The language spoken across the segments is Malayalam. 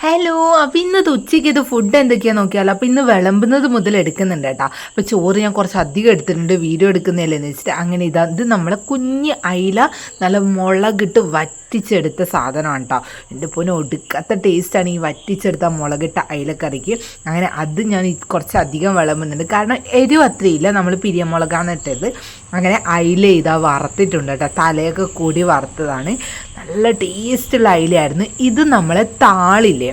ഹലോ അപ്പം ഇന്നത് ഉച്ചയ്ക്ക് ഇത് ഫുഡ് എന്തൊക്കെയാ നോക്കിയാലോ? അപ്പം ഇന്ന് വിളമ്പുന്നത് മുതൽ എടുക്കുന്നുണ്ട് കേട്ടോ. അപ്പം ചോറ് ഞാൻ കുറച്ച് അധികം എടുത്തിട്ടുണ്ട് വീഡിയോ എടുക്കുന്നില്ലെന്ന് വെച്ചിട്ട്. അങ്ങനെ ഇതാ ഇത് നമ്മളെ കുഞ്ഞ് അയില നല്ല മുളകിട്ട് വറ്റിച്ചെടുത്ത സാധനമാണ് കേട്ടോ. എന്റെ പൊന്നെ ഒടുക്കാത്ത ടേസ്റ്റാണ് ഈ വറ്റിച്ചെടുത്ത മുളകിട്ട അയിലക്കറിക്ക്. അങ്ങനെ അത് ഞാൻ കുറച്ച് അധികം വിളമ്പുന്നുണ്ട്. കാരണം എരിവ് അത്രയില്ല നമ്മൾ പിരിയമുളകാണ് ഇട്ടത്. അങ്ങനെ അയില ഇതാ വറുത്തിട്ടുണ്ട് കേട്ടോ. തലയൊക്കെ കൂടി വറുത്തതാണ്. നല്ല ടേസ്റ്റുള്ള അയിലയായിരുന്നു. ഇത് നമ്മളെ താളില്ലേ?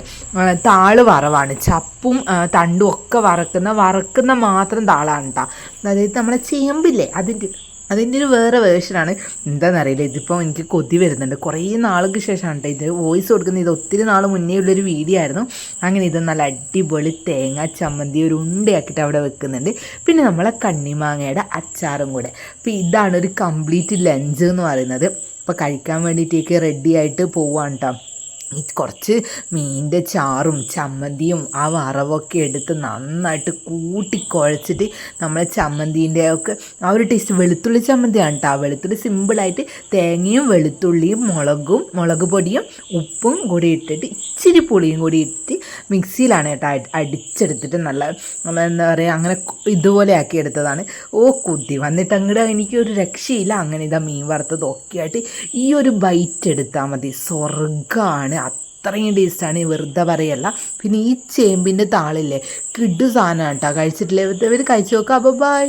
താൾ വറവാണ്. ചപ്പും തണ്ടും ഒക്കെ വറക്കുന്ന വറക്കുന്ന മാത്രം താളാണ് കേട്ടോ അതായത് നമ്മളെ ചേമ്പില്ലേ? അതിന്റെ അതിന്റെ ഒരു വേറെ വേർഷനാണ് എന്താണെന്നറിയില്ല ഇതിപ്പോൾ എനിക്ക് കൊതി വരുന്നുണ്ട്. കുറേ നാൾക്ക് ശേഷമാണ് കേട്ടോ ഇത് വോയിസ് കൊടുക്കുന്നത്. ഇത് ഒത്തിരി നാൾ മുന്നേ ഉള്ളൊരു വീഡിയോ ആയിരുന്നു. അങ്ങനെ ഇത് നല്ല അടിപൊളി തേങ്ങ ചമ്മന്തി ഒരു ഉണ്ടയാക്കിയിട്ട് അവിടെ വെക്കുന്നുണ്ട്. പിന്നെ നമ്മളെ കണ്ണിമാങ്ങയുടെ അച്ചാറും കൂടെ. അപ്പോൾ ഇതാണ് ഒരു കംപ്ലീറ്റ് ലഞ്ച് എന്ന് പറയുന്നത്. അപ്പോൾ കഴിക്കാൻ വേണ്ടിയിട്ടേക്ക് റെഡി ആയിട്ട് പോവാണ് കേട്ടോ കുറച്ച് മീനിന്റെ ചാറും ചമ്മന്തിയും ആ വറവൊക്കെ എടുത്ത് നന്നായിട്ട് കൂട്ടി കുഴച്ചിട്ട് നമ്മളെ ചമ്മന്തിന്റെ ഒക്കെ ആ ഒരു ടേസ്റ്റ് വെളുത്തുള്ളി ചമ്മന്തിയാണ് കേട്ടോ വെളുത്തുള്ളി സിമ്പിളായിട്ട് തേങ്ങയും വെളുത്തുള്ളിയും മുളകും മുളക് പൊടിയും ഉപ്പും കൂടി ഇട്ടിട്ട് ഇച്ചിരി പുളിയും കൂടി ഇട്ടിട്ട് മിക്സിയിലാണ് കേട്ടോ അടിച്ചെടുത്തിട്ട് നല്ല എന്താ പറയുക അങ്ങനെ ഇതുപോലെ ആക്കി എടുത്തതാണ് ഓ കുത്തി വന്നിട്ട് അങ്ങോട്ട് എനിക്കൊരു രക്ഷയില്ല. അങ്ങനെ ഇതാ മീൻ വറുത്തത് ഒക്കെ ആയിട്ട് ഈ ഒരു ബൈറ്റ് എടുത്താൽ മതി. സ്വർഗമാണ് അത്രയും ടേസ്റ്റാണ് വെറുതെ പറയല്ല. പിന്നെ ഈ ചേമ്പിന്റെ താളില്ലേ? കിഡ് സാധനമാണ് കേട്ടോ. കഴിച്ചിട്ടില്ലേ? ഇവർ കഴിച്ചു നോക്കാം. അപ്പോൾ ബൈ